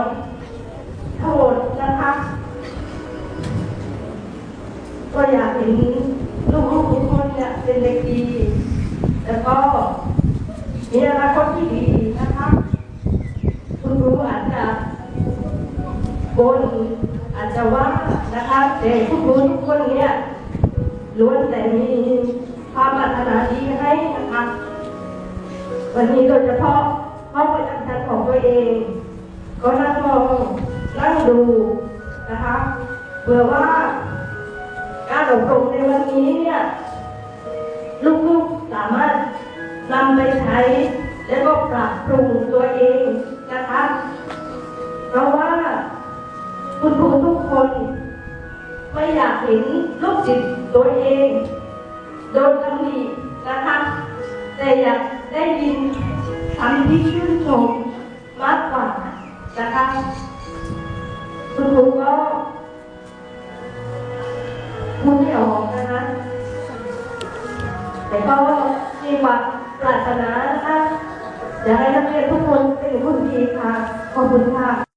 นโทษนะคะ ก็อยากเห็นลูกๆทุกคนเนี่ยเป็นเด็กดี แล้วก็มีอนาคตที่ดีนะคะ คุณครูอาจจะบนอาจจะว่านะคะแต่คุณครูทุกคนเนี่ยล้วนแต่มีความปรารถนาดีให้นะคะ วันนี้โดยเฉพาะห้องประจำชั้นของตัวเอง ก็นั่งมองนั่งดูนะคะเผื่อว่าการอบรมในวันนี้เนี่ยลูกๆสามารถนำไปใช้ แล้วก็ปรับปรุงตัวเองนะคะ เพราะว่าคุณครูทุกคนไม่อยากเห็นลูกศิษย์ตัวเองโดนตำหนินะคะ แต่อยากได้ยินคำที่ชื่นชมม คุณครูก็คุณไม่ออกนะคะ แต่ก็มีความปรารถนานะคะอยากให้นักเรียนทุกคนเป็นคนดีค่ะ ขอบคุณค่ะ